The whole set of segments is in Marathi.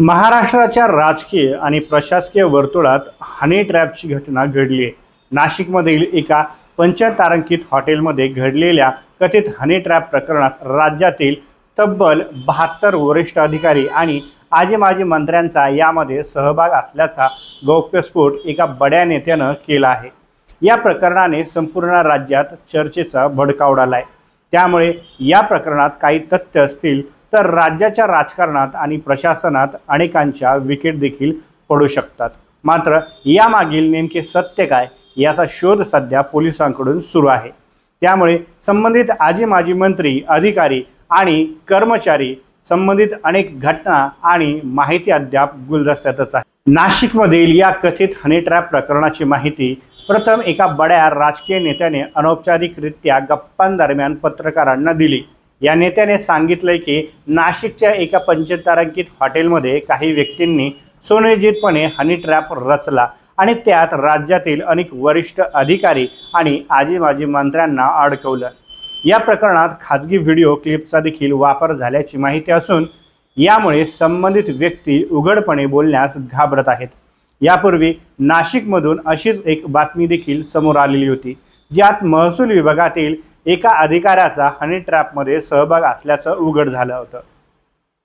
महाराष्ट्राच्या राजकीय आणि प्रशासकीय वर्तुळात हनी ट्रॅपची घटना घडली. आहे नाशिकमधील एका पंचतारांकित हॉटेलमध्ये घडलेल्या कथित हनी ट्रॅप प्रकरणात राज्यातील तब्बल बहात्तर वरिष्ठ अधिकारी आणि आजी माजी मंत्र्यांचा यामध्ये सहभाग असल्याचा गौप्यस्फोट एका बड्या नेत्यानं केला आहे. या प्रकरणाने संपूर्ण राज्यात चर्चेचा भडका उडाला आहे त्यामुळे या प्रकरणात काही तथ्य असतील तर राज्याच्या राजकारणात आणि प्रशासनात अनेकांच्या विकेट देखील पडू शकतात. मात्र यामागील नेमके सत्य काय याचा शोध सध्या पोलिसांकडून सुरू आहे. त्यामुळे संबंधित आजी माजी मंत्री अधिकारी आणि कर्मचारी संबंधित अनेक घटना आणि माहिती अद्याप गुलदस्त्यातच आहे. नाशिकमधील या कथित हनीट्रॅप प्रकरणाची माहिती प्रथम एका बड्या राजकीय नेत्याने अनौपचारिकरित्या गप्पांदरम्यान पत्रकारांना दिली. या नेत्याने सांगितलंय की नाशिकच्या एका पंचतारांकित हॉटेलमध्ये काही व्यक्तींनी सुनियोजितपणे हनी ट्रॅप रचला आणि त्यात राज्यातील अनेक वरिष्ठ अधिकारी आणि आजी माजी मंत्र्यांना अडकवलं. या प्रकरणात खाजगी व्हिडिओ क्लिपचा देखील वापर झाल्याची माहिती असून यामुळे संबंधित व्यक्ती उघडपणे बोलण्यास घाबरत आहेत. यापूर्वी नाशिकमधून अशीच एक बातमी देखील समोर आलेली होती. ज्यात महसूल विभागातील एका अधिकाऱ्याचा हनी ट्रॅपमध्ये सहभाग असल्याचं उघड झालं होतं.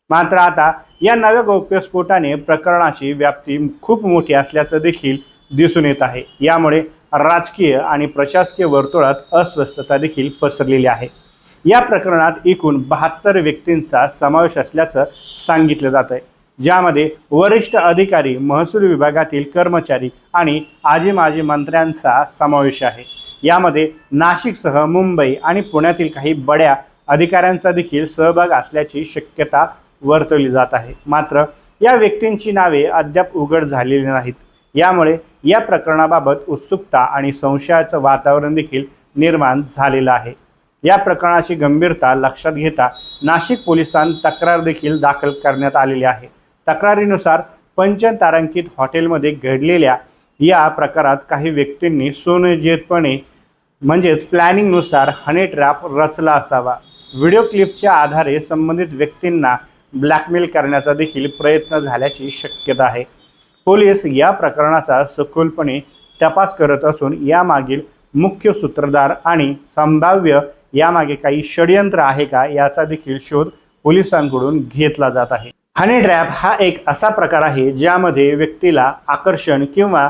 मात्र आता या नव्या गौप्यस्फोटाने प्रकरणाची व्याप्ती खूप मोठी असल्याचं देखील दिसून येत आहे. यामुळे राजकीय आणि प्रशासकीय वर्तुळात अस्वस्थता देखील पसरलेली आहे. या प्रकरणात एकूण बहात्तर व्यक्तींचा समावेश असल्याचं सांगितलं जात आहे. ज्यामध्ये वरिष्ठ अधिकारी महसूल विभागातील कर्मचारी आणि आजी माजी मंत्र्यांचा समावेश आहे. यामध्ये नाशिकसह मुंबई आणि पुण्यातील काही बड्या अधिकाऱ्यांचा देखील सहभाग असल्याची शक्यता वर्तवली जात आहे. मात्र या व्यक्तींची नावे अद्याप उघड झालेली नाहीत. यामुळे या प्रकरणाबाबत उत्सुकता आणि संशयाचं वातावरण देखील निर्माण झालेलं आहे. या प्रकरणाची गंभीरता लक्षात घेता नाशिक पोलिसांत तक्रार देखील दाखल करण्यात आलेली आहे. तक्रारीनुसार पंचतारांकित हॉटेलमध्ये घडलेल्या या प्रकारात काही व्यक्तींनी सुनियोजितपणे म्हणजेच प्लॅनिंगनुसार हनी ट्रॅप रचला असावा. व्हिडिओ क्लिपच्या आधारे संबंधित व्यक्तींना ब्लॅकमेल करण्याचा देखील प्रयत्न झाल्याची शक्यता आहे. पोलीस या प्रकरणाचा सखोलपणे तपास करत असून यामागील मुख्य सूत्रधार आणि संभाव्य यामागे काही षडयंत्र आहे का याचा देखील शोध पोलिसांकडून घेतला जात आहे. हनी ट्रॅप हा एक असा प्रकार आहे ज्यामध्ये व्यक्तीला आकर्षण किंवा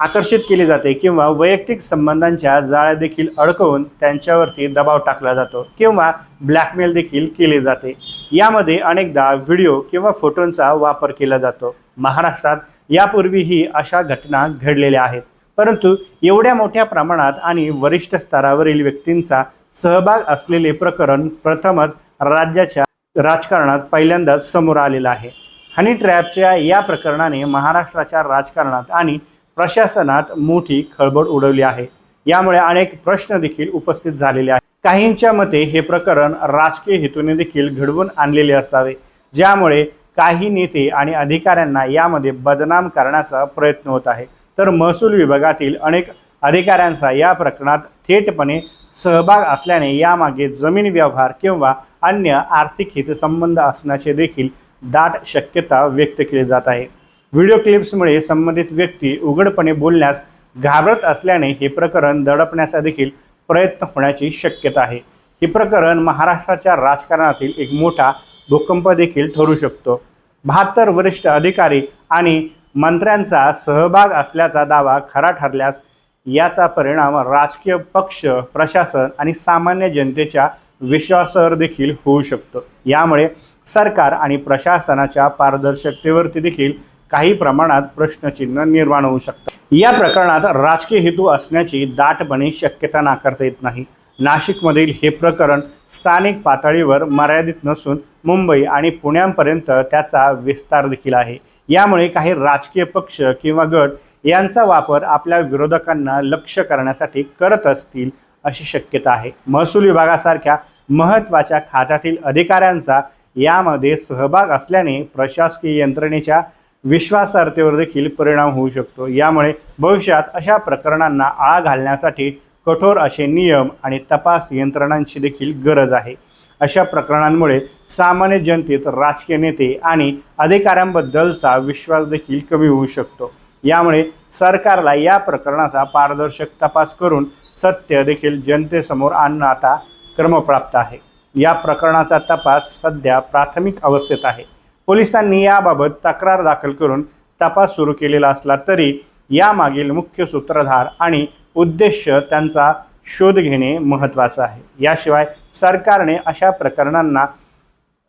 आकर्षित केले जाते किंवा वैयक्तिक संबंधांच्या जाळ्या देखील अडकवून त्यांच्यावरती दबाव टाकला जातो किंवा ब्लॅकमेल देखील केले जाते. यामध्ये अनेकदा व्हिडिओ किंवा फोटोंचा वापर केला जातो. महाराष्ट्रात यापूर्वीही अशा घटना घडलेल्या आहेत. परंतु एवढ्या मोठ्या प्रमाणात आणि वरिष्ठ स्तरावरील व्यक्तींचा सहभाग असलेले प्रकरण प्रथमच राज्याच्या राजकारणात पहिल्यांदाच समोर आलेलं आहे. हनी ट्रॅपच्या या प्रकरणाने महाराष्ट्राच्या राजकारणात आणि प्रशासनात मोठी खळबळ उडवली आहे. यामुळे अनेक प्रश्न देखील उपस्थित झालेले आहेत. काहींच्या मते हे प्रकरण राजकीय हेतूने देखील घडवून आणलेले असावे ज्यामुळे काही नेते आणि अधिकाऱ्यांना यामध्ये बदनाम करण्याचा प्रयत्न होत आहे. तर महसूल विभागातील अनेक अधिकाऱ्यांचा या प्रकरणात थेटपणे सहभाग असल्याने यामागे जमीन व्यवहार किंवा अन्य आर्थिक हितसंबंध असण्याचे देखील दाट शक्यता व्यक्त केली जात आहे. व्हिडिओ क्लिप्समुळे संबंधित व्यक्ती उघडपणे बोलण्यास घाबरत असल्याने हे प्रकरण दडपण्याचा देखील प्रयत्न होण्याची शक्यता आहे. हे प्रकरण महाराष्ट्राच्या राजकारणातील एक मोठा भूकंप देखील ठरू शकतो. बहात्तर वरिष्ठ अधिकारी आणि मंत्र्यांचा सहभाग असल्याचा दावा खरा ठरल्यास याचा परिणाम राजकीय पक्ष प्रशासन आणि सामान्य जनतेच्या विश्वासावर देखील होऊ शकतो. यामुळे सरकार आणि प्रशासनाच्या पारदर्शकतेवरती देखील काही प्रमाणात प्रश्नचिन्ह निर्माण होऊ शकतात या प्रकरणात राजकीय हेतू असण्याची दाटपणे शक्यता नाकारता येत नाही. नाशिकमधील हे प्रकरण स्थानिक पातळीवर मर्यादित नसून मुंबई आणि पुण्यापर्यंत त्याचा विस्तार देखील आहे. यामुळे काही राजकीय पक्ष किंवा गट यांचा वापर आपल्या विरोधकांना लक्ष करण्यासाठी करत असतील अशी शक्यता आहे. महसूल विभागासारख्या महत्त्वाच्या खात्यातील अधिकाऱ्यांचा यामध्ये सहभाग असल्याने प्रशासकीय यंत्रणेच्या विश्वासार्हतेवर देखील परिणाम होऊ शकतो. यामुळे भविष्यात अशा प्रकरणांना आळा घालण्यासाठी कठोर असे नियम आणि तपास यंत्रणांची देखील गरज आहे. अशा प्रकरणांमुळे सामान्य जनतेत राजकीय नेते आणि अधिकाऱ्यांबद्दलचा विश्वास देखील कमी होऊ शकतो. यामुळे सरकारला या प्रकरणाचा पारदर्शक तपास करून सत्य देखील जनतेसमोर आणणं आता क्रमप्राप्त आहे. या प्रकरणाचा तपास सध्या प्राथमिक अवस्थेत आहे. पोलिसांनी याबाबत तक्रार दाखल करून तपास सुरू केलेला असला तरी यामागील मुख्य सूत्रधार आणि उद्देश त्यांचा शोध घेणे महत्त्वाचं आहे. याशिवाय सरकारने अशा प्रकरणांना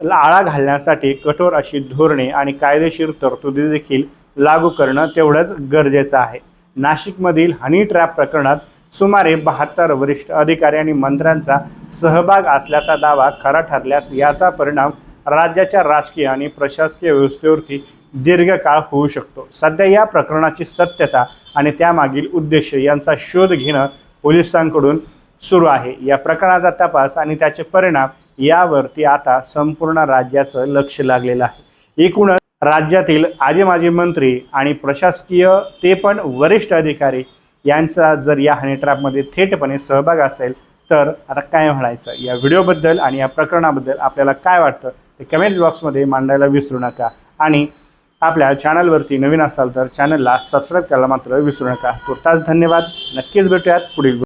आळा घालण्यासाठी कठोर अशी धोरणे आणि कायदेशीर तरतुदी देखील लागू करणं तेवढंच गरजेचं आहे. नाशिकमधील हनी ट्रॅप प्रकरणात सुमारे बहात्तर वरिष्ठ अधिकारी आणि मंत्र्यांचा सहभाग असल्याचा दावा खरा ठरल्यास याचा परिणाम राज्याच्या राजकीय आणि प्रशासकीय व्यवस्थेवरती दीर्घकाळ होऊ शकतो. सध्या या प्रकरणाची सत्यता आणि त्यामागील उद्देश यांचा शोध घेणं पोलिसांकडून सुरू आहे. या प्रकरणाचा तपास आणि त्याचे परिणाम यावरती आता संपूर्ण राज्याचं लक्ष लागलेलं आहे. एकूणच राज्यातील आजी माजी मंत्री आणि प्रशासकीय ते पण वरिष्ठ अधिकारी यांचा जर या हनीट्रॅपमध्ये थेटपणे सहभाग असेल तर आता काय म्हणायचं? या व्हिडिओबद्दल आणि या प्रकरणाबद्दल आपल्याला काय वाटतं? ते कमेंट्स बॉक्समध्ये मांडायला विसरू नका. आणि आपल्या चॅनलवरती नवीन असाल तर चॅनलला सबस्क्राईब करायला मात्र विसरू नका. तुर्तास धन्यवाद. नक्कीच भेटूयात पुढील